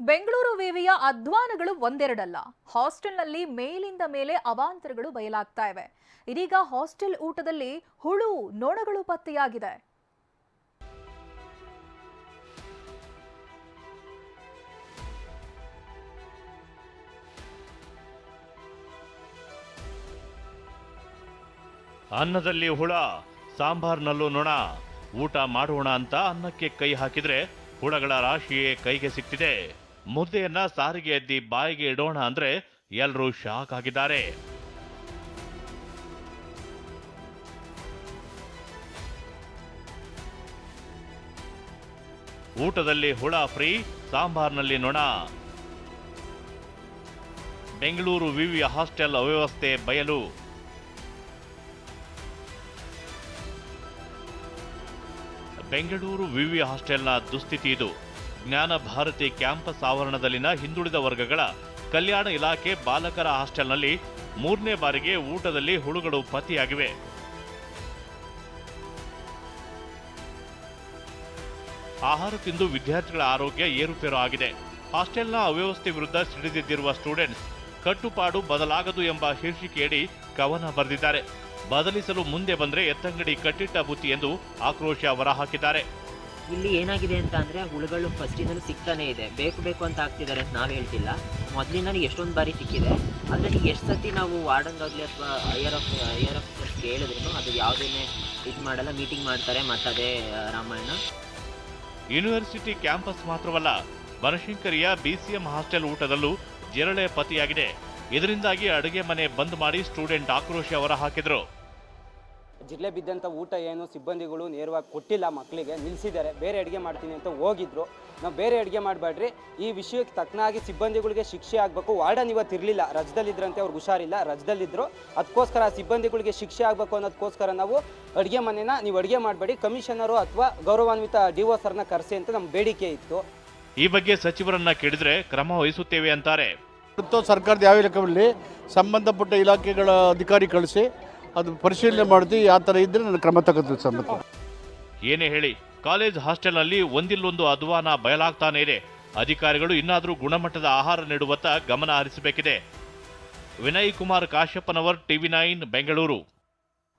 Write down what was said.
ಬೆಂಗಳೂರು ವಿವಿಯ ಅಧ್ವಾನಗಳು ಒಂದೆರಡಲ್ಲ. ಹಾಸ್ಟೆಲ್ನಲ್ಲಿ ಮೇಲಿಂದ ಮೇಲೆ ಅವಾಂತರಗಳು ಬಯಲಾಗ್ತಾ ಇವೆ. ಇದೀಗ ಹಾಸ್ಟೆಲ್ ಊಟದಲ್ಲಿ ಹುಳು, ನೊಣಗಳು ಪತ್ತೆಯಾಗಿದೆ. ಅನ್ನದಲ್ಲಿ ಹುಳ, ಸಾಂಬಾರ್ನಲ್ಲೂ ನೊಣ, ಊಟ ಮಾಡೋಣ ಅಂತ ಅನ್ನಕ್ಕೆ ಕೈ ಹಾಕಿದ್ರೆ ಹುಳಗಳ ರಾಶಿಯೇ ಕೈಗೆ ಸಿಕ್ತಿದೆ. ಮುದ್ದೆಯನ್ನ ಸಾರಿಗೆ ಎದ್ದಿ ಬಾಯಿಗೆ ಇಡೋಣ ಅಂದ್ರೆ ಎಲ್ಲರೂ ಶಾಕ್ ಆಗಿದ್ದಾರೆ. ಊಟದಲ್ಲಿ ಹುಳ ಫ್ರೀ, ಸಾಂಬಾರ್ನಲ್ಲಿ ನೊಣ. ಬೆಂಗಳೂರು ವಿವಿಯ ಹಾಸ್ಟೆಲ್ ಅವ್ಯವಸ್ಥೆ ಬಯಲು. ಬೆಂಗಳೂರು ವಿವಿ ಹಾಸ್ಟೆಲ್ನ ದುಸ್ಥಿತಿ ಇದು. ಜ್ಞಾನ ಭಾರತಿ ಕ್ಯಾಂಪಸ್ ಆವರಣದಲ್ಲಿನ ಹಿಂದುಳಿದ ವರ್ಗಗಳ ಕಲ್ಯಾಣ ಇಲಾಖೆ ಬಾಲಕರ ಹಾಸ್ಟೆಲ್ನಲ್ಲಿ ಮೂರನೇ ಬಾರಿಗೆ ಊಟದಲ್ಲಿ ಹುಳುಗಳು ಪತಿಯಾಗಿವೆ ಆಹಾರ ತಿಂದು ವಿದ್ಯಾರ್ಥಿಗಳ ಆರೋಗ್ಯ ಏರುಪೇರು ಆಗಿದೆ. ಹಾಸ್ಟೆಲ್ನ ಅವ್ಯವಸ್ಥೆ ವಿರುದ್ಧ ಸಿಡಿದಿದ್ದಿರುವ ಸ್ಟೂಡೆಂಟ್ಸ್ ಕಟ್ಟುಪಾಡು ಬದಲಾಗದು ಎಂಬ ಶೀರ್ಷಿಕೆಯಡಿ ಕವನ ಬರೆದಿದ್ದಾರೆ. ಬದಲಿಸಲು ಮುಂದೆ ಬಂದರೆ ಎತ್ತಂಗಡಿ ಕಟ್ಟಿಟ್ಟ ಬುತ್ತಿ ಎಂದು ಆಕ್ರೋಶ ಹೊರಹಾಕಿದ್ದಾರೆ. ಇಲ್ಲಿ ಏನಾಗಿದೆ ಅಂತ ಅಂದರೆ ಹುಳುಗಳು ಫಸ್ಟಿಂದಲೂ ಸಿಗ್ತಾನೆ ಇದೆ. ಬೇಕು ಬೇಕು ಅಂತ ಆಗ್ತಿದ್ದಾರೆ ಅಂತ ನಾವು ಹೇಳ್ತಿಲ್ಲ. ಮೊದಲಿಂದಲೂ ಎಷ್ಟೊಂದು ಬಾರಿ ಸಿಕ್ಕಿದೆ. ಆದರೆ ಎಷ್ಟು ಸತಿ ನಾವು ವಾರ್ಡನ್ಗಾಗಲಿ ಅಥವಾ ಅಯ್ಯರ್ ಆಫ್ ಅಯ್ಯರ್ ಆಫ್ ಕೇಳಿದ್ರು ಅದು ಯಾವುದೇ ಇದು ಮಾಡಲ್ಲ ಮೀಟಿಂಗ್ ಮಾಡ್ತಾರೆ ಮತ್ತು ಅದೇ ರಾಮಾಯಣ. ಯೂನಿವರ್ಸಿಟಿ ಕ್ಯಾಂಪಸ್ ಮಾತ್ರವಲ್ಲ, ಬನಶಂಕರಿಯ ಬಿಸಿಎಂ ಹಾಸ್ಟೆಲ್ ಊಟದಲ್ಲೂ ಜಿರಳೆ ಪತಿಯಾಗಿದೆ. ಇದರಿಂದಾಗಿ ಅಡುಗೆ ಮನೆ ಬಂದ್ ಮಾಡಿ ಸ್ಟೂಡೆಂಟ್ ಆಕ್ರೋಶ ಹೊರಹಾಕಿದ್ರು ಜಿರಳೆ ಬಿದ್ದಂಥ ಊಟ ಏನು ಸಿಬ್ಬಂದಿಗಳು ನೇರವಾಗಿ ಕೊಟ್ಟಿಲ್ಲ ಮಕ್ಕಳಿಗೆ ನಿಲ್ಲಿಸಿದ್ದಾರೆ ಬೇರೆ ಅಡುಗೆ ಮಾಡ್ತೀನಿ ಅಂತ ಹೋಗಿದ್ರು. ನಾವು ಬೇರೆ ಅಡುಗೆ ಮಾಡಬೇಡ್ರಿ. ಈ ವಿಷಯಕ್ಕೆ ತಕ್ಕನಾಗಿ ಸಿಬ್ಬಂದಿಗಳಿಗೆ ಶಿಕ್ಷೆ ಆಗಬೇಕು. ವಾರ್ಡನ್ ಇವತ್ತು ಇರಲಿಲ್ಲ. ರಜದಲ್ಲಿದ್ದರಂತೆ ಅವ್ರಿಗೆ ಹುಷಾರಿಲ್ಲ. ರಜದಲ್ಲಿದ್ದರು ಅದಕ್ಕೋಸ್ಕರ ಆ ಸಿಬ್ಬಂದಿಗಳಿಗೆ ಶಿಕ್ಷೆ ಆಗಬೇಕು ಅನ್ನೋದಕ್ಕೋಸ್ಕರ ನಾವು ಅಡುಗೆ ಮನೆನ ನೀವು ಅಡುಗೆ ಮಾಡಬೇಡಿ. ಕಮಿಷನರು ಅಥವಾ ಗೌರವಾನ್ವಿತ ಡಿ ಒ ಸರ್ನ ಕರೆಸಿ ಅಂತ ನಮ್ಮ ಬೇಡಿಕೆ ಇತ್ತು. ಈ ಬಗ್ಗೆ ಸಚಿವರನ್ನ ಕೇಳಿದ್ರೆ ಕ್ರಮ ವಹಿಸುತ್ತೇವೆ ಅಂತಾರೆ. ಸರ್ಕಾರದ ಯಾವ ಇಲಾಖೆಗಳಲ್ಲಿ ಸಂಬಂಧಪಟ್ಟ ಇಲಾಖೆಗಳ ಅಧಿಕಾರಿ ಕಳಿಸಿ ಅದು ಪರಿಶೀಲನೆ ಮಾಡ್ತೀವಿ ಆ ಥರ ಇದ್ದರೆ ನಾನು ಕ್ರಮ ತಗೋತೀವಿ ಸಂಬಂಧ ಏನೇ ಹೇಳಿ, ಕಾಲೇಜ್ ಹಾಸ್ಟೆಲ್ನಲ್ಲಿ ಒಂದಿಲ್ಲೊಂದು ಅಧ್ವಾನ ಬಯಲಾಗ್ತಾನೆ ಇದೆ. ಅಧಿಕಾರಿಗಳು ಇನ್ನಾದರೂ ಗುಣಮಟ್ಟದ ಆಹಾರ ನೀಡುವತ್ತ ಗಮನ ಹರಿಸಬೇಕಿದೆ. Vinay Kumar Kashyappanavar TV nine, Bengaluru.